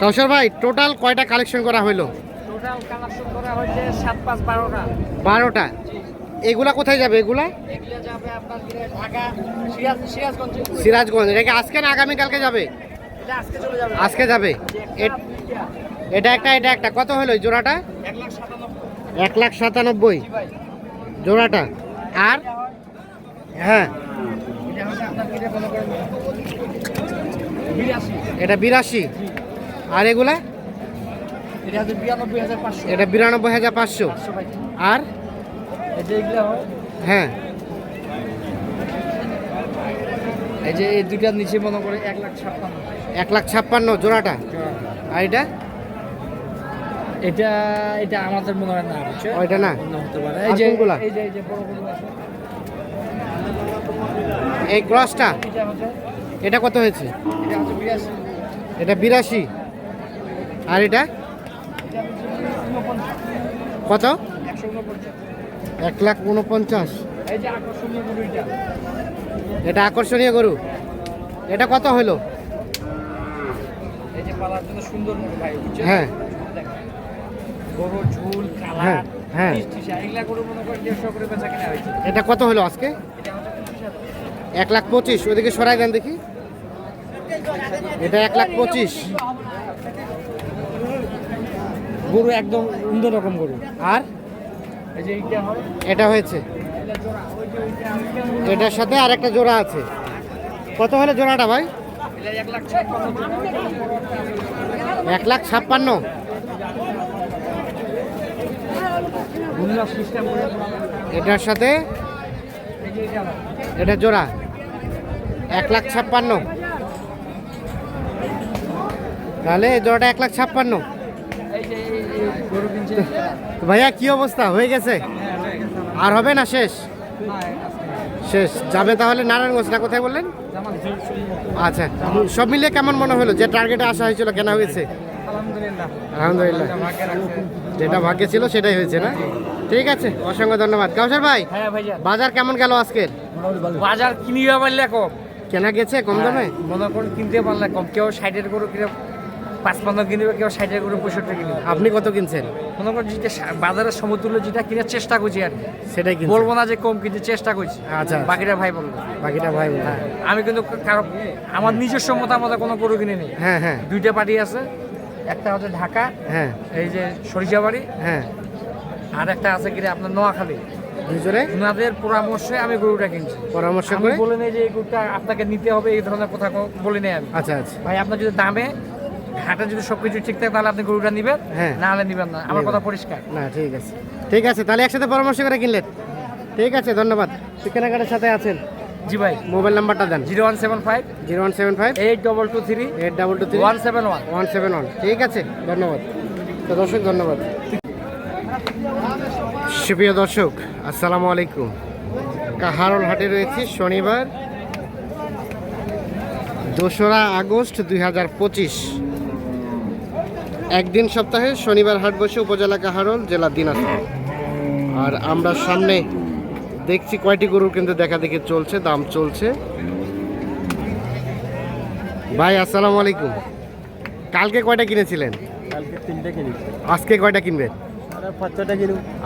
কাউসার ভাই টোটাল কয়টা কালেকশন করা হলো টোটাল কালেকশন করা হয়েছে সাত পাঁচ বারোটা। বারোটা। এগুলা কোথায় যাবে এগুলা? সিরাজগঞ্জ এটা কি আজকে না আগামীকালকে যাবে? আজকে যাবে। এটা একটা এটা একটা। কত হলো জোড়াটা? এক লাখ সাতানব্বই। জোড়াটা। আর? হ্যাঁ। এটা বিরাশি। আর এগুলা? এটা বিরানব্বই হাজার পাঁচশো। আর? হয়। এই যে এই দুইটার নিচে মনে করে এক লাখ ছাপ্পান্ন। এক লাখ ছাপ্পান্ন জোড়াটা? আর এটা? এটা এটা আমাদের মনে হয় না ওইটা না? হতে পারে। এই যে? এই যে এই যে বড় বড় আছে। এই ক্রসটা? এটা কত হয়েছে? এটা বিরাশি। এটা বিরাশি। আর এটা? কত? এক লাখ উনপঞ্চাশ। এটা আকর্ষণীয় গরু। এটা কত হলো হ্যাঁ। হ্যাঁ, হ্যাঁ। এটা কত হলো আজকে? এক লাখ পঁচিশ ওদিকে সরাই দেন দেখি। এটা এক লাখ পঁচিশ। গরু একদম সুন্দর অন্যরকম গরু। আর এটা হয়েছে। এটার সাথে আর একটা জোড়া আছে। কত হলো জোড়াটা ভাই? এক লাখ ছাপ্পান্ন। এটার সাথে এটা জোড়া। এক লাখ ছাপ্পান্ন। তাহলে জোড়াটা এক লাখ ছাপ্পান্ন এই যে এই- এই গরু কিনছে তো ভাইয়া কি অবস্থা? হয়ে গেছে? হ্যাঁ হয়ে। আর হবে না শেষ? শেষ। যাবে তাহলে নারায়ণগঞ্জ না কোথায় বললেন। আচ্ছা সব মিলিয়ে কেমন মনে হলো যে টার্গেটে আসা হয়েছিল কেনা হয়েছে? আলহামদুলিল্লাহ। যেটা ভাগ্যে ছিল সেটাই হয়েছে না? ঠিক আছে অসংখ্য ধন্যবাদ। কাউসার ভাই হ্যাঁ বাজার কেমন গেল আজকের? বাজার কিনিয়ে পারলে কম। কেনা গেছে কম দামে? মনে করুন কিনতে পারলে কম। কেউ ষাটের গরু কিনে পাঁচপান্ন কিনবে কেউ ষাটের গরু পঁয়ষট্টি কিনবে। আপনি কত কিনছেন? মনে করুন যেটা বাজারের সমতুল্য যেটা কেনার চেষ্টা করছি আর। সেটাই কিনছেন? বলব না যে কম কিনতে চেষ্টা করছি। আচ্ছা। বাকিটা ভাই বলব। বাকিটা ভাই। হ্যাঁ আমি কিন্তু কারও আমার নিজস্ব মতামতে কোনো গরু কিনে নেই। হ্যাঁ হ্যাঁ। দুইটা পার্টি আছে একটা হচ্ছে ঢাকা হ্যাঁ। এই যে সরিষাবাড়ি হ্যাঁ। আর একটা আছে কিনে আপনার নোয়াখালী। দুজনে ওনাদের পরামর্শে আমি গরুটা কিনছি। পরামর্শ করে? বলে নেই যে এই গরুটা আপনাকে নিতে হবে এই ধরনের কথা বলে নেই আমি। আচ্ছা আচ্ছা। ভাই আপনার যদি দামে ঘাটে যদি সব কিছু ঠিক থাকে তাহলে আপনি গরুটা নেবেন হ্যাঁ। না হলে নেবেন না। আমার কথা পরিষ্কার। না ঠিক আছে। ঠিক আছে তাহলে একসাথে পরামর্শ করে কিনলেন? ঠিক আছে ধন্যবাদ। কেনাকাটার সাথে আছেন? জি ভাই। মোবাইল নাম্বারটা দেন। Zero one seven five. Zero one seven five. Eight double two three. Eight double two three. One seven one. One seven one. ঠিক আছে ধন্যবাদ। তো দর্শক ধন্যবাদ। সুপ্রিয় দর্শক আসসালামু আলাইকুম। কাহারল হাটে রয়েছি শনিবার দোসরা আগস্ট দুই হাজার পঁচিশ। একদিন সপ্তাহে শনিবার হাট বসে উপজেলা কাহারল জেলা দিনাজপুর। আর আমরা সামনে দেখছি কয়টি গরুর কিন্তু দেখা দেখি চলছে দাম চলছে। ভাই আসসালামু আলাইকুম। কালকে কয়টা কিনেছিলেন? কালকে তিনটে কিনি আজকে কয়টা কিনবেন?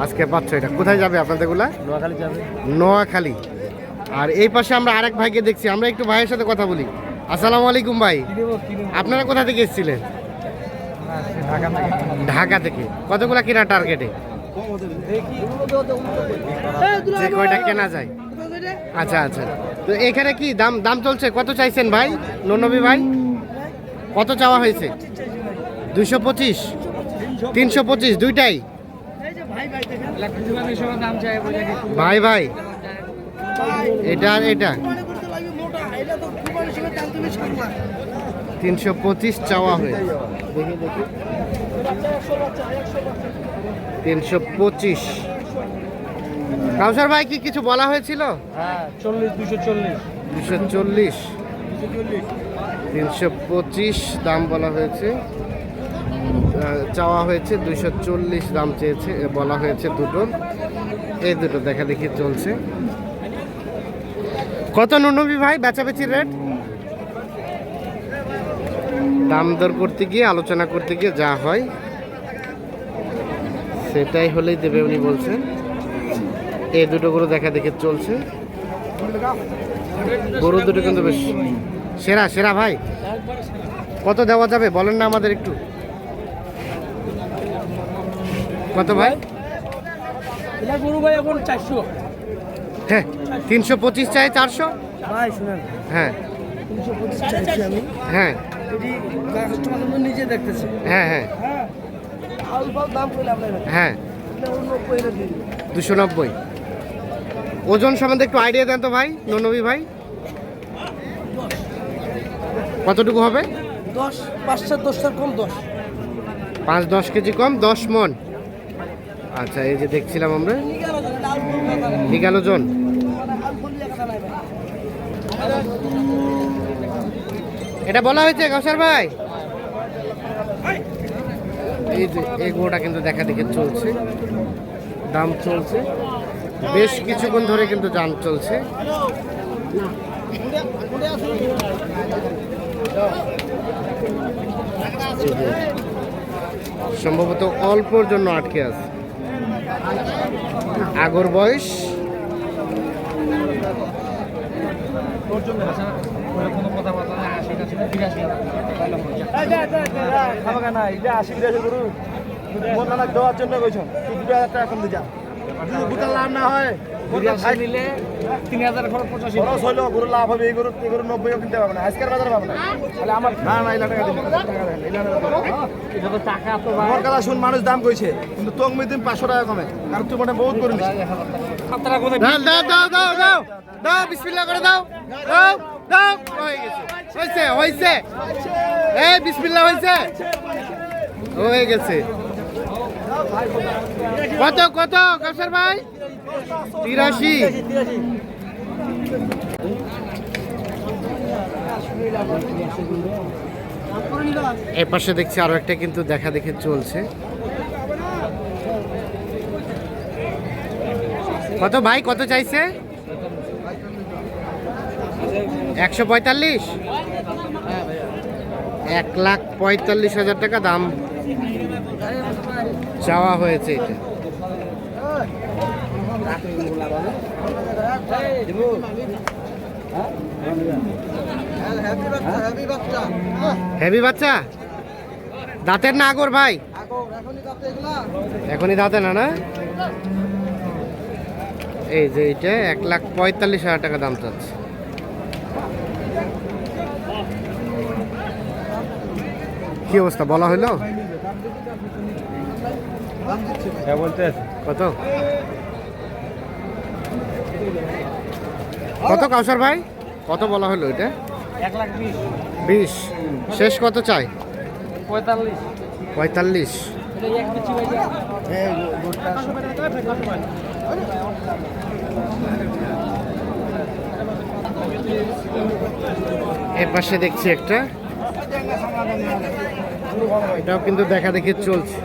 আজকে পাঁচ ছয়টা। কোথায় যাবে আপনাদেরগুলা? নোয়াখালী যাবে। নোয়াখালী। আর এই পাশে আমরা আরেক ভাইকে দেখছি। আমরা একটু ভাইয়ের সাথে কথা বলি। আসসালামু আলাইকুম ভাই। আপনারা কোথা থেকে এসেছিলেন? ঢাকা থেকে কতগুলা কেনা টার্গেটে কয়টা কেনা যায়? আচ্ছা আচ্ছা। তো এখানে কি দাম দাম চলছে? কত চাইছেন ভাই? ননবী ভাই? কত চাওয়া হয়েছে? দুশো পঁচিশ? তিনশো পঁচিশ, দুইটাই? ভাই ভাই। এটা এটা? তিনশো পঁচিশ চাওয়া দেখি দেখি তিনশো পঁচিশ। কাউসার ভাই কি কিছু বলা হয়েছিল? হ্যাঁ দুশো চল্লিশ। তিনশো পঁচিশ দাম বলা হয়েছে। চাওয়া হয়েছে দুশো চল্লিশ দাম চেয়েছে বলা হয়েছে দুটো। এই দুটো দেখা দেখি চলছে। কত নুনবি ভাই বেচাবেচির রেট? দাম দর করতে গিয়ে আলোচনা করতে গিয়ে যা হয় সেটাই হলেই দেবে উনি বলছেন। এই দুটো গরু দেখা দেখে চলছে। গরু দুটো কিন্তু বেশ সেরা সেরা ভাই। কত দেওয়া যাবে বলেন না আমাদের একটু। কত ভাই? গরু ভাই এখন চারশো। হ্যাঁ তিনশো পঁচিশ চাই চারশো? হ্যাঁ। হ্যাঁ। এটি কাস্টমার কিন্তু নিজে দেখতেছে। হ্যাঁ হ্যাঁ। হ্যাঁ। দাম হ্যাঁ। দুশো নব্বই। ওজন সম্বন্ধে একটু আইডিয়া দেন তো ভাই ননবী ভাই। কতটুকু হবে? দশ পাঁচটা দশটার কম দশ। পাঁচ দশ কেজি কম দশ মন। আচ্ছা এই যে দেখছিলাম আমরা। এগারো জন এটা বলা হয়েছে কৌশার ভাই? এই যে, এই গরুটা কিন্তু দেখা দেখে চলছে, দাম চলছে, বেশ কিছুক্ষণ ধরে কিন্তু দাম চলছে। সম্ভবত অল্পর জন্য আটকে আছে। আগর বয়স। কম লাভ হয় নিলে লাভ হবে এই এই দিন কথা মানুষ দাম কইছে কিন্তু তোক মিদিন পাঁচশো টাকা কমে কারণ তুই মানে বহুত গরু দাও দাও দাও দাও দাও, বিসমিল্লাহ করে দাও দাও দাও, হয়ে গেছে। হয়েছে হয়েছে। এই বিসমিল্লাহ হয়েছে। হয়ে গেছে। কত কত কাসার ভাই? তিরাশি। এ পাশে দেখছি আরও একটা কিন্তু দেখা দেখে চলছে। কত ভাই, কত চাইছে? একশো পঁয়তাল্লিশ? এক লাখ পঁয়তাল্লিশ হাজার টাকা দাম চাওয়া হয়েছে এটা। হেভি বাচ্চা? দাঁতের না আগর ভাই? এখনই দাঁতে না না? এই যে এইটা এক লাখ পঁয়তাল্লিশ হাজার টাকা দাম চাচ্ছে। কি অবস্থা? বলা হলো বলতে কত? কত কাউসার ভাই? কত বলা হলো এটা? এক লাখ বিশ। শেষ কত চাই? পঁয়তাল্লিশ। পঁয়তাল্লিশ। এটা এক বিচি ভাই এর পাশে দেখছি একটা। এটাও কিন্তু দেখা দেখি চলছে।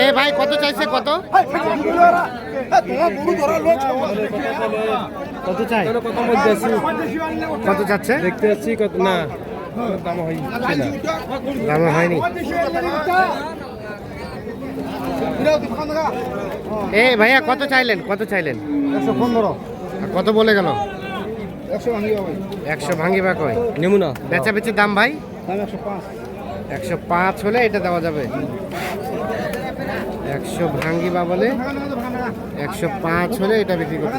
এ ভাই কত চাইছে কত? কত চাই? কত চাচ্ছে? দেখতে যাচ্ছি কত না দাম হয় দামে হয়নি। এ ভাইয়া কত চাইলেন? কত চাইলেন? একশো পনেরো। কত বলে গেল? একশো ভাঙি বা কয় নেমু না বেচা বেচি দাম ভাই? একশো পাঁচ। হলে এটা দেওয়া যাবে। একশো ভাঙ্গিবা বলে একশো পাঁচ হলে এটা বিক্রি করতে